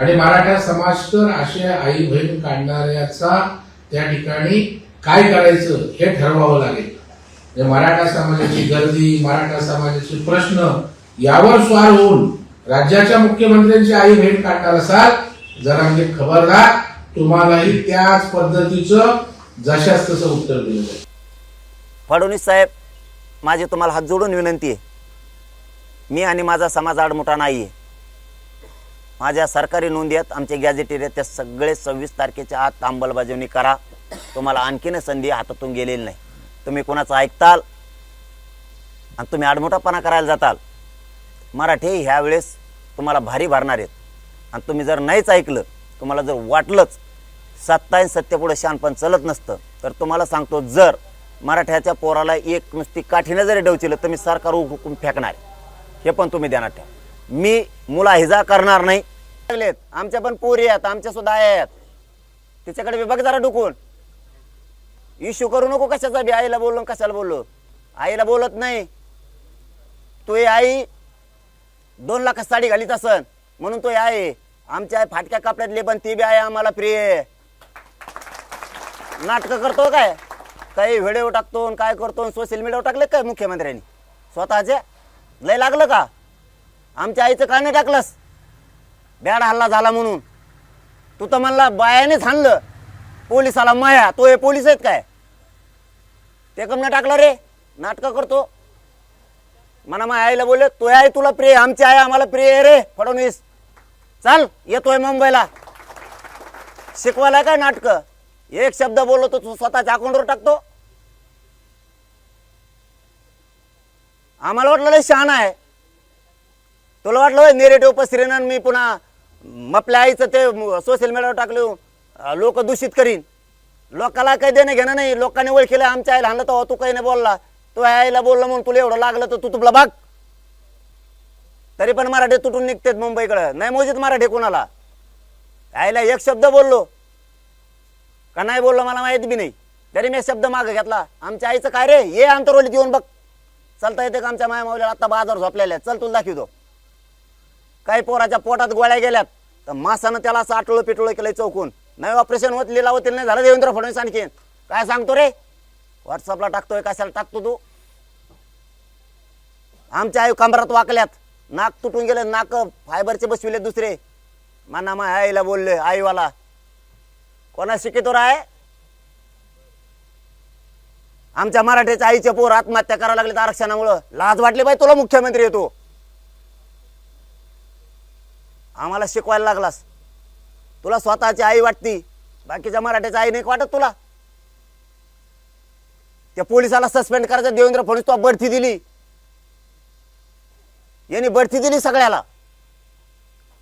आणि मराठा समाज तर असे आई बहीण काढणाऱ्याचा त्या ठिकाणी काय करायचं हे ठरवावं लागेल. म्हणजे मराठा समाजाची गर्दी मराठा समाजाचे प्रश्न यावर स्वार होऊन राज्याच्या मुख्यमंत्र्यांची आई बहीण काढणार असाल म्हणजे खबरदार तुम्हालाही त्याच पद्धतीचं जशास तसं उत्तर दिलं जाईल. फडणवीस साहेब माझी तुम्हाला हात जोडून विनंती आहे. मी आणि माझा समाज आडमोठा नाही आहे माझ्या सरकारी नोंदी आहेत आमचे गॅझेटेर आहेत त्या सगळे सव्वीस तारखेच्या आत अंमलबजावणी करा. तुम्हाला आणखीन संधी हातातून गेलेली नाही. तुम्ही कोणाचं ऐकताल आणि तुम्ही आडमोठापणा करायला जाताल. मराठी ह्यावेळेस तुम्हाला भारी भरणार आहेत. आणि तुम्ही जर नाहीच ऐकलं तुम्हाला जर वाटलंच सत्ता आणि सत्तेपुढे शानपण चलत नसतं तर तुम्हाला सांगतो जर मराठ्याच्या पोराला एक नुसती काठीनं जरी डवचिलं तर मी सरकार हुकूम फेकणार हे पण तुम्ही ध्यानात ठेवा. मी मुला हिजा करणार नाही लागलेत. आमच्या पण पोरी आहेत आमच्या सुद्धा आहेत. तिच्याकडे बी बघ जरा डुकून. इश्यू करू नको कशाचा बी आईला बोललो कशाला बोललो. आईला बोलत नाही. तू हे आई. दोन लाखात साडी घालीत असन. म्हणून तो हे आहे आमच्या आई फाटक्या कापड्यातले पण ती बी आहे आम्हाला प्रिय. नाटकं करतो काय? काही व्हिडिओ टाकतो आणि काय करतो सोशल मीडियावर टाकले काय मुख्यमंत्र्यांनी? स्वतःचे? लय लागलं का? आमच्या आईचं का नाही टाकलंस. बॅड हल्ला झाला म्हणून. तू तर म्हणला बायानेच हाणलं. पोलिसाला माया तो हे पोलीस आहेत काय? ते कम नाही टाकलं रे. नाटकं करतो. मना माझ्या आईला बोलले तो आहे तुला प्रिय आमची आई आम्हाला प्रिय आहे रे फडणवीस. चाल येतोय मुंबईला. शिकवायला काय नाटकं? एक शब्द बोललो तर तू स्वतःच्या अकाउंटवर टाकतो. आम्हाला वाटलं लय शहाणा आहे. तुला वाटलं नेरेटिव्ह पसरेन मी पुन्हा मग आपल्या आईचं ते सोशल मीडियावर टाकलं लोक दूषित करीन. लोकाला काही देणं घेणं नाही. लोकांनी ओळखीला आमच्या आईला हाणलं तर तू काही नाही बोलला. तू आईला बोलला म्हणून तुला एवढं लागलं तर तू तुला बघ. तरी पण मराठी तुटून निघतेत मुंबईकडं. नाही मोजित मराठी कोणाला? आईला एक शब्द बोललो. का नाही बोललो मला माहीत बी नाही. तरी मी शब्द मागं घेतला. आमच्या आईचं काय रे? ये आंतरवलीत येऊन बघ. चलता येते का आमच्या माया आता बाजार झोपलेल्या आहे चल तुला दाखवतो. काही पोराच्या पोटात गोळ्या गेल्यात. तर मासानं त्याला असं आटोळं पिटोळं केलंय चौकून. नाही ऑपरेशन होत लिला नाही झालं देवेंद्र फडणवीस आणखीन काय सांगतो रे? व्हॉट्सअपला टाकतोय कशाला टाकतो तू? आमच्या आई कमरात वाकल्यात. नाक तुटून गेले नाक फायबरचे बसविले दुसरे. माना मा आईला बोलले आईवाला. कोणा शिकितो राय आमच्या मराठीच्या आईचे पोर आत्महत्या करायला लागले आरक्षणामुळं. लाज वाटली बाई तुला मुख्यमंत्री येतो आम्हाला शिकवायला लागलास. तुला स्वतःची आई वाटती बाकीच्या मराठ्याची आई नाही वाटत तुला. त्या पोलिसाला सस्पेंड करायचं देवेंद्र फडणवीस तुला बढती दिली. यांनी बढती दिली सगळ्याला.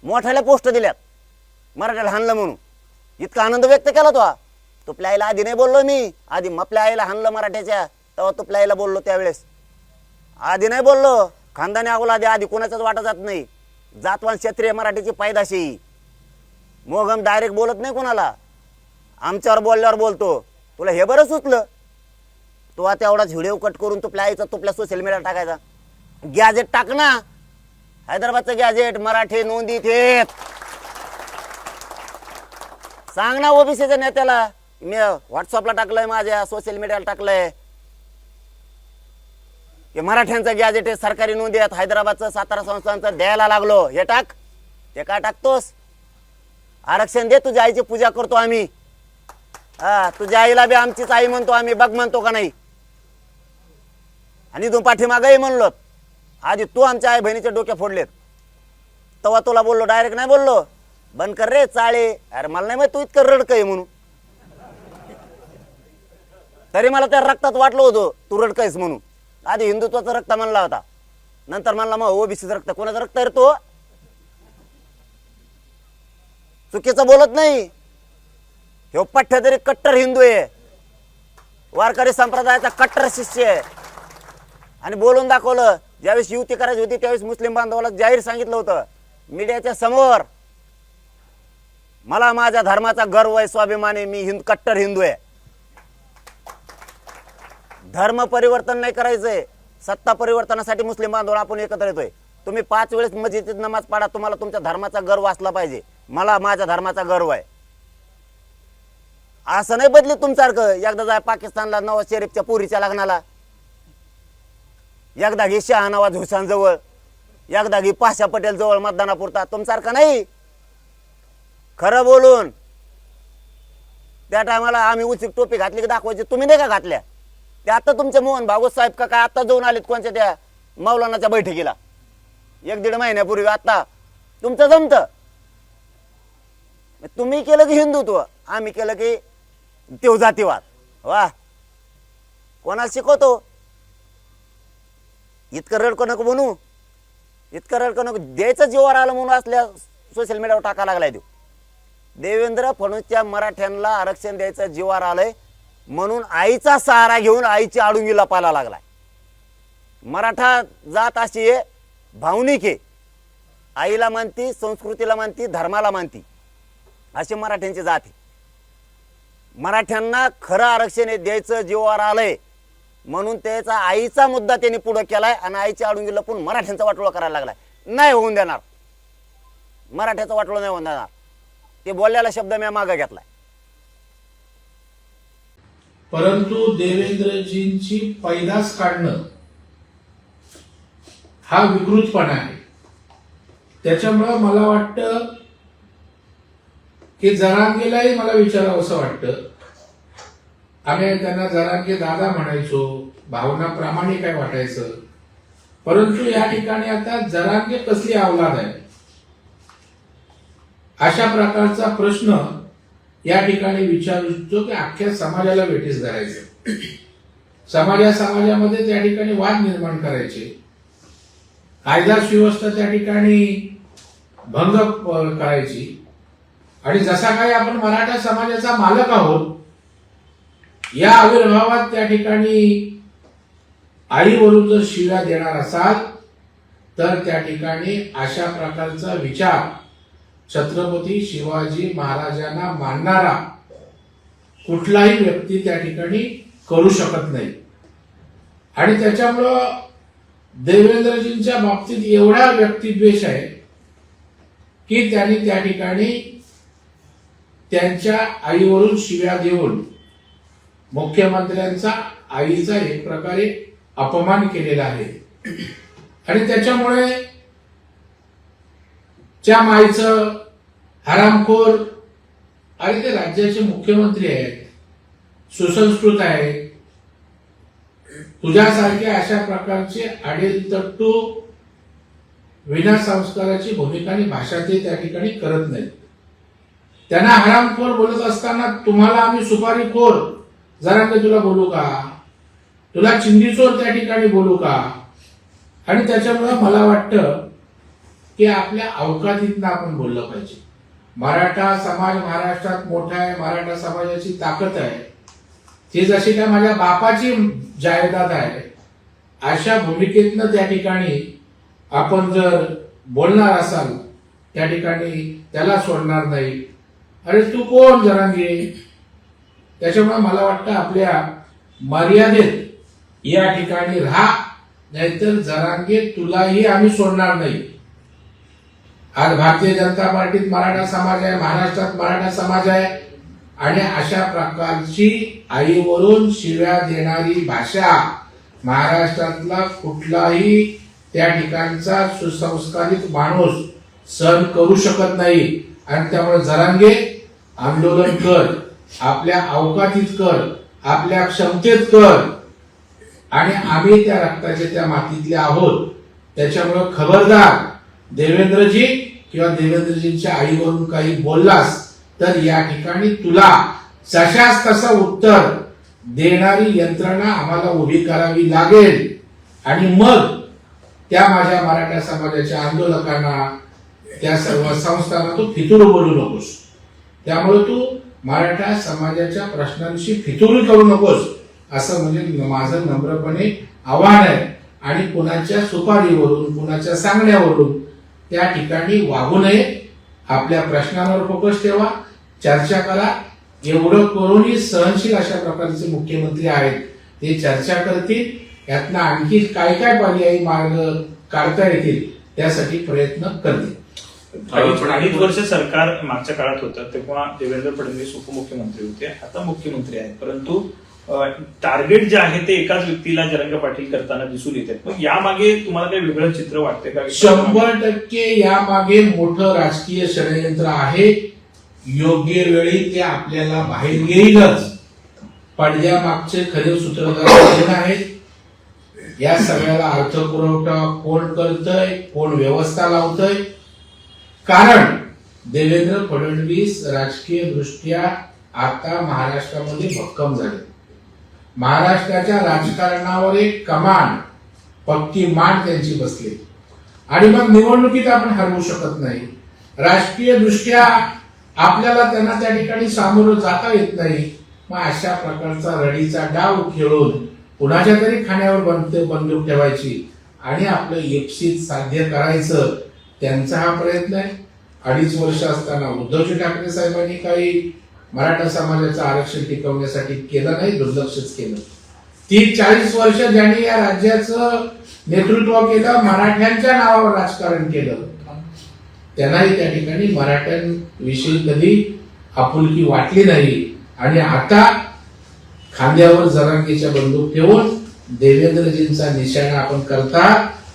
मोठ्याला पोस्ट दिल्यात. मराठ्याला हाणलं म्हणून. इतका आनंद व्यक्त केला तो. तुपल्या आईला आधी नाही बोललो मी. आधी मपल्या आईला हाणलं मराठ्याच्या. तेव्हा तुपल्या आईला बोललो त्यावेळेस. आधी नाही बोललो. खानदानी अवलादी आधी कोणाचाच वाटा जात नाही. जातवान क्षत्रिय मराठीची पायदाशी मोगम डायरेक्ट बोलत नाही कोणाला. आमच्यावर बोलल्यावर बोलतो. तुला हे बरं सुचलं? तो आता एवढाच व्हिडिओ कट करून तुपल्या आईचा तुपल्या सोशल मीडियाला टाकायचा. गॅजेट टाक ना. हैदराबादचं गॅजेट मराठी नोंदी थेट. सांग ना ओबीसीच्या नेत्याला. मी व्हॉट्सअपला टाकलंय माझ्या सोशल मीडियाला टाकलंय. हे मराठ्यांचं गॅजेट आहे सरकारी नोंदी आहेत. हैदराबादचं सातारा संस्थांचं द्यायला लागलो. हे टाक. ते का टाकतोस? आरक्षण दे तुझ्या आईची पूजा करतो आम्ही. हा तुझ्या आईला बी आमचीच आई म्हणतो आम्ही बघ म्हणतो का नाही? आणि तू पाठीमागही म्हणलो. आधी तू आमच्या आई बहिणीचे डोके फोडलेत. तेव्हा तुला बोललो डायरेक्ट नाही बोललो. बंद कर रे चाळे. अरे मला नाही माहीत तू इतकं रडकं आहे म्हणून. तरी मला त्या रक्तात वाटलं होतं तू रडकयस म्हणून. आधी हिंदुत्वाचा रक्त म्हणला होता. नंतर म्हणला मग ओबीसीचं रक्त. कोणाचं रक्त आहे तो? चुकीचं बोलत नाही. ह्यो पठ्य तरी कट्टर हिंदू आहे. वारकरी संप्रदायाचा कट्टर शिष्य आहे. आणि बोलून दाखवलं ज्यावेळेस युती करायची होती त्यावेळेस मुस्लिम बांधवाला जाहीर सांगितलं होतं. मीडियाच्या समोर मला माझ्या धर्माचा गर्व आहे स्वाभिमान आहे मी हिंद कट्टर हिंदू आहे. धर्म परिवर्तन नाही करायचंय. सत्ता परिवर्तनासाठी मुस्लिम बांधव आपण एकत्र येतोय. तुम्ही पाच वेळेस मस्जिदीत नमाज पाडा तुम्हाला तुमच्या धर्माचा गर्व असला पाहिजे. मला माझ्या धर्माचा गर्व आहे. असं नाही बदली तुमच्यासारखं. एकदा जाय पाकिस्तानला नवाज शरीफच्या पुरीच्या लग्नाला. एकदा घे शहानवाज हुसेन जवळ. एकदा घे पाशा पटेल जवळ मतदानापुरता. तुमच्यासारखं नाही. खरं बोलून त्या टायमाला आम्ही उचित टोपी घातली की दाखवायची. तुम्ही नाही का घातल्या? ते आता तुमचे मोहन भागवत साहेब का काय आता जाऊन आलेत कोणत्या त्या मौलानाच्या बैठकीला? एक दीड महिन्यापूर्वी आता. तुमचं जमतं? तुम्ही केलं की हिंदुत्व आम्ही केलं की देव जातीवाद. वा. कोणाला शिकवतो? इतकं रडकं नको म्हणू इतकं रडकं नको द्यायचं जीवावर आलं म्हणून असल्या सोशल मीडियावर टाका लागलाय देऊ देवेंद्र फडणवीसच्या मराठ्यांना आरक्षण द्यायचं जीवावर आलंय. म्हणून आईचा सहारा घेऊन आईची आडुंगी लपायला लागलाय. मराठा जात अशी आहे भावनिक आहे. आईला मानती संस्कृतीला मानती धर्माला मानती. असे मराठ्यांची जात आहे. मराठ्यांना खरं आरक्षण हे द्यायचं जीवावर आलंय. म्हणून त्याचा आईचा मुद्दा त्यांनी पुढं केलाय आणि आईची आडुंगी लपून मराठ्यांचा वाटोळा करायला लागलाय. नाही होऊन देणार. मराठ्याचा वाटोळा नाही होऊन देणार. ते बोललेला शब्द मी मागं घेतलाय. परंतु देवेंद्रजींची पैदास काढणं हा विकृतपणा आहे. त्याच्यामुळं मला वाटतं की जरांगेलाही मला विचारावं असं वाटतं. आम्ही त्यांना जरांगे दादा म्हणायचो भावना प्रामाणिक आहे वाटायचं. परंतु या ठिकाणी आता जरांगे कसली अवलाद आहे अशा प्रकारचा प्रश्न या ठिकाणी विचारू की अख्ख्या समाजाला भेटीस धरायचं. समाजा समाजामध्ये त्या ठिकाणी वाद निर्माण करायचे. कायदा सुव्यवस्था त्या ठिकाणी भंग करायची. आणि जसा काही आपण मराठा समाजाचा मालक आहोत या आविर्भावात त्या ठिकाणी आईवरून जर शिव्या देणार असाल तर त्या ठिकाणी अशा प्रकारचा विचार छत्रपती शिवाजी महाराजांना मानणारा कुठलाही व्यक्ती त्या ठिकाणी करू शकत नाही. आणि त्याच्यामुळं देवेंद्रजींच्या बाबतीत एवढा व्यक्तिद्वेष आहे की त्यांनी त्या ठिकाणी त्यांच्या आईवरून शिव्या देऊन मुख्यमंत्र्यांचा आईचा एक प्रकारे अपमान केलेला आहे. आणि त्याच्यामुळे त्या माईचं हरामखोर. आणि ते राज्याचे मुख्यमंत्री आहेत. सुसंस्कृत आहेत तुझ्यासारख्या अशा प्रकारचे विना विनासंस्काराची भूमिका आणि भाषा ते त्या ठिकाणी करत नाहीत. त्यांना हरामखोर बोलत असताना तुम्हाला आम्ही सुपारीखोर. जरा का तुला बोलू का? तुला चिंदीचोर त्या ठिकाणी बोलू का? आणि त्याच्यामुळे मला वाटतं की आपल्या अवकातीतनं आपण बोललं पाहिजे. मराठा समाज महाराष्ट्रात मोठा आहे मराठा समाजाची ताकद आहे. ती जशी काय माझ्या बापाची जायदाद आहे अशा भूमिकेतनं त्या ठिकाणी आपण जर बोलणार असाल त्या ठिकाणी त्याला सोडणार नाही. अरे तू कोण जरांगे? त्याच्यामुळे मला वाटतं आपल्या मर्यादेत या ठिकाणी राहा नाहीतर जरांगे तुलाही आम्ही सोडणार नाही. आज भारतीय जनता पार्टीत मराठा समाज आहे महाराष्ट्रात मराठा समाज आहे. आणि अशा प्रकारची आईवरून शिव्या देणारी भाषा महाराष्ट्रातला कुठलाही त्या ठिकाणचा सुसंस्कारित माणूस सहन करू शकत नाही. आणि त्यामुळे जरांगे आंदोलन कर आपल्या अवकातीत कर आपल्या क्षमतेत कर. आणि आम्ही त्या रक्ताचे त्या मातीतले आहोत. त्याच्यामुळे खबरदार देवेंद्रजी किंवा देवेंद्रजींच्या आईवरून काही बोललास तर या ठिकाणी तुला जशास तसं उत्तर देणारी यंत्रणा आम्हाला उभी करावी लागेल. आणि मग त्या माझ्या मराठा समाजाच्या आंदोलकांना त्या सर्व संस्थांना तू फितूर बोलू नकोस. त्यामुळे तू मराठा समाजाच्या प्रश्नांशी फितुरी करू नकोस असं म्हणजे माझं नम्रपणे आव्हान आहे. आणि कुणाच्या सुपारीवरून कुणाच्या सांगण्यावरून त्या ठिकाणी वागू नये. आपल्या प्रश्नांवर फोकस ठेवा. चर्चा करा. एवढं करूनही सहनशील अशा प्रकारचे मुख्यमंत्री आहेत. ते चर्चा करतील. यातनं आणखी काय काय पर्यायी मार्ग काढता येतील त्यासाठी प्रयत्न करतील. अडीच वर्ष सरकार मागच्या काळात होतं तेव्हा देवेंद्र फडणवीस उपमुख्यमंत्री होते. आता मुख्यमंत्री आहेत. परंतु टार्गेट जे आहे ते एकाच व्यक्तीला जरंग पाटील करताना दिसून येते मग यामागे तुम्हाला काही वेगळं चित्र वाटते का? शंभर टक्के यामागे मोठं राजकीय षडयंत्र आहे. योग्य वेळी ते आपल्याला बाहेर येईलच पडद्यामागचे खरे सूत्रधार कोण आहेत? या सगळ्याला अर्थपुरवठा कोण करतय? कोण व्यवस्था लावतय? कारण देवेंद्र फडणवीस राजकीय दृष्ट्या आता महाराष्ट्रामध्ये भक्कम झाले. महाराष्ट्राच्या राजकारणावर एक कमान पक्की मान त्यांची बसली. आणि मग निवडणुकीत आपण हरवू शकत नाही. राजकीय दृष्ट्या आपल्याला त्यांना त्या ठिकाणी सामोरं जाता येत नाही. मग अशा प्रकारचा रडीचा डाव खेळून कुणाच्या तरी खाण्यावर बनते बंदूक ठेवायची आणि आपलं इप्सित साध्य करायचं त्यांचा हा प्रयत्न आहे. अडीच वर्ष असताना उद्धवजी ठाकरे साहेबांनी काही मराठा समाजाचं आरक्षण टिकवण्यासाठी केलं नाही दुर्लक्षच केलं. ती चाळीस वर्ष ज्यांनी या राज्याचं नेतृत्व केलं मराठ्यांच्या नावावर राजकारण केलं त्यांनाही त्या ठिकाणी मराठ्यांविषयी कधी आपुलकी वाटली नाही. आणि आता खांद्यावर जरांगीच्या बंदूक ठेवून देवेंद्रजींचा निशाणा आपण करता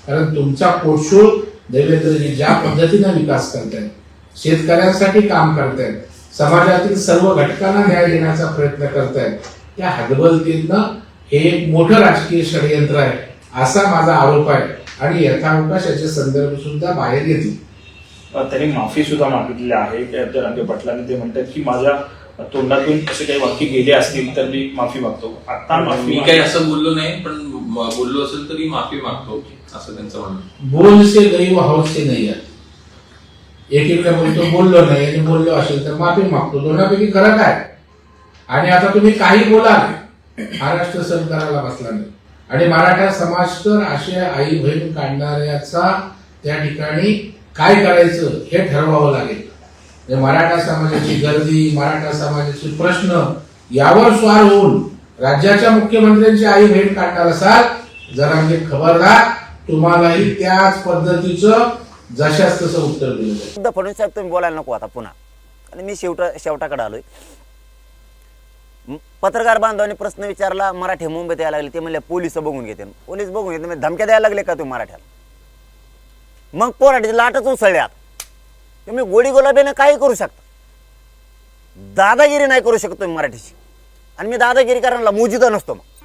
कारण तुमचा पोटशूळ देवेंद्रजी ज्या पद्धतीनं विकास करतायत शेतकऱ्यांसाठी काम करतायत समाजातील सर्व घटकांना न्याय देण्याचा प्रयत्न करतायत. या हतबलतेनं हे एक मोठं राजकीय षडयंत्र आहे असा माझा आरोप आहे. आणि यथावकाश याचे संदर्भ सुद्धा बाहेर येतील. त्यांनी माफी सुद्धा मागितलेली आहे. त्या जरांगे पाटलांनी ते म्हणतात की माझ्या तोंडातून असे काही वाक्य गेले असतील तर मी माफी मागतो. आता मी काही असं बोललो नाही पण बोललो असेल तरी माफी मागतो असं त्यांचं म्हणणं बोल से गई व हौस से नहीं एक एकदा बोलतो बोललो नाही आणि बोललो असेल तर माफी मागतो. दोनापैकी खरं काय? आणि आता तुम्ही काही बोला महाराष्ट्र सरकारला बसला नाही. आणि मराठा समाज तर असे आई बहीण काढणाऱ्याचा त्या ठिकाणी काय करायचं हे ठरवावं लागेल. मराठा समाजाची गर्दी मराठा समाजाचे प्रश्न यावर स्वार होऊन राज्याच्या मुख्यमंत्र्यांची आई बहीण काढणार असाल जरा म्हणजे खबरदार तुम्हालाही त्याच पद्धतीचं जशास तसं उत्तर दिलं जाईल सुद्धा फडणवीस साहेब तुम्ही बोलायला नको आता पुन्हा. आणि मी शेवटा शेवटाकडे आलोय. म- पत्रकार बांधवांनी प्रश्न विचारला मराठी मुंबईत यायला लागले ते म्हणले पोलीस बघून घेते. पोलीस बघून घेते म्हणजे धमक्या द्यायला लागले का तुम्ही मराठ्याला? मग पोराटीची लाटच उसळल्यात. तुम्ही गोडी गुलाबीनं काही करू शकता. दादागिरी नाही करू शकत तुम्ही मराठीची आणि मी दादागिरी करायला मुजिदा नसतो मग.